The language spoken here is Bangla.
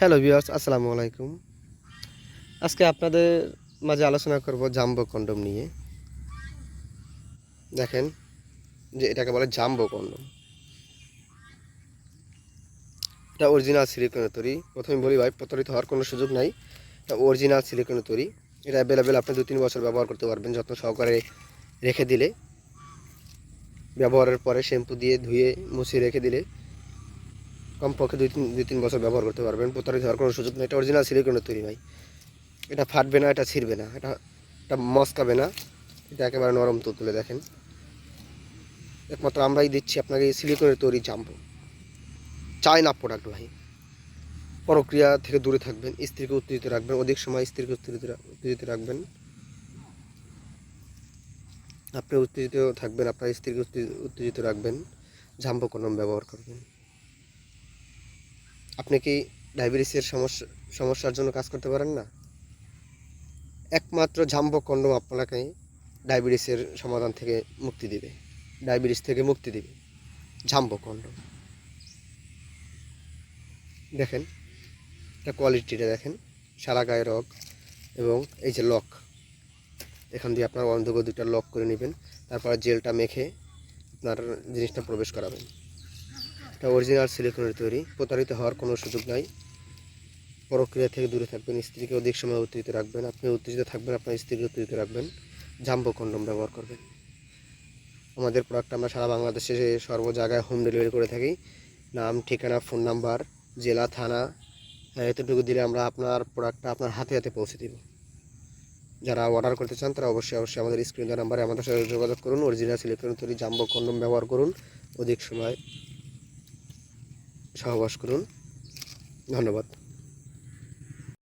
হ্যালো ভিউয়ার্স আসসালামু আলাইকুম। আজকে আপনাদের মাঝে আলোচনা করব জাম্বো কন্ডম নিয়ে। দেখেন যে এটাকে বলে জাম্বো কন্ডম। এটা অরিজিনাল সিলিকনের তৈরি। প্রথমে বলি ভাই, প্রতারিত হওয়ার কোনো সুযোগ নাই। এটা অরিজিনাল সিলিকনের তৈরি। এটা অ্যাভেলেবেল আপনি দু তিন বছর ব্যবহার করতে পারবেন, যত্ন সহকারে রেখে দিলে। ব্যবহারের পরে শ্যাম্পু দিয়ে ধুয়ে মুছিয়ে রেখে দিলে। কমপক্ষে দুই তিন দুই তিন বছর ব্যবহার করতে পারবেন। প্রতারিত হওয়ার কোনো সুযোগ নেই। এটা অরিজিনাল সিলিকনের তৈরি ভাই। এটা ফাটবে না, এটা ছিঁড়বে না। এটা এটা মস্কাবে না। এটা একেবারে নরম তো তুলে দেখেন। একমাত্র আমরাই দিচ্ছি। আপনাকে এই সিলিকনের তৈরি জাম্বো। চাই না প্রোডাক্ট ভাই। প্রক্রিয়া থেকে দূরে থাকবেন, স্ত্রীকে উত্তেজিত রাখবেন, অধিক সময় স্ত্রীকে উত্তেজিত উত্তেজিত রাখবেন। আপনি উত্তেজিত থাকবেন, আপনার স্ত্রীকে উত্তে- উত্তেজিত রাখবেন। জাম্বো কলম ব্যবহার করবেন। আপনি কি ডায়াবেটিসের সমস্যা, সমস্যার জন্য কাজ করতে পারেন না? একমাত্র জাম্বো কন্ডম আপনাকে ডায়াবেটিসের সমাধান থেকে মুক্তি দিবে। ডায়াবেটিস থেকে মুক্তি দিবে। Jumbo condom. দেখেন, এটা কোয়ালিটিটা দেখেন, সারা গায়ে রগ এবং এই যে লক, এখান দিয়ে আপনার অন্ধক দুইটা লক করে নেবেন, তারপর জেলটা মেখে আপনার জিনিসটা প্রবেশ করাবেন। এটা অরিজিনাল সিলিকনের তৈরি। প্রতারিত হওয়ার কোনো সুযোগ নাই। প্রক্রিয়া থেকে দূরে থাকবেন। স্ত্রীকে অধিক সময় উত্তেজিত রাখবেন। আপনি উত্তেজিত থাকবেন আপনার স্ত্রীকে উত্তেজিত রাখবেন। জাম্বো কন্ডম ব্যবহার করবেন। আমাদের প্রোডাক্ট আমরা সারা বাংলাদেশে সর্ব জায়গায় হোম ডেলিভারি করে থাকি। নাম ঠিকানা ফোন নাম্বার জেলা থানা হ্যাঁ, এতটুকু দিলে আমরা আপনার প্রোডাক্টটা আপনার হাতে হাতে পৌঁছে দিব। যারা অর্ডার করতে চান তারা অবশ্যই অবশ্যই আমাদের স্ক্রিন নাম্বারে আমাদের সাথে যোগাযোগ করুন। অরিজিনাল সিলিকন তৈরি জাম্বো কন্ডম ব্যবহার করুন। অধিক সময় সহবাস করুন। ধন্যবাদ।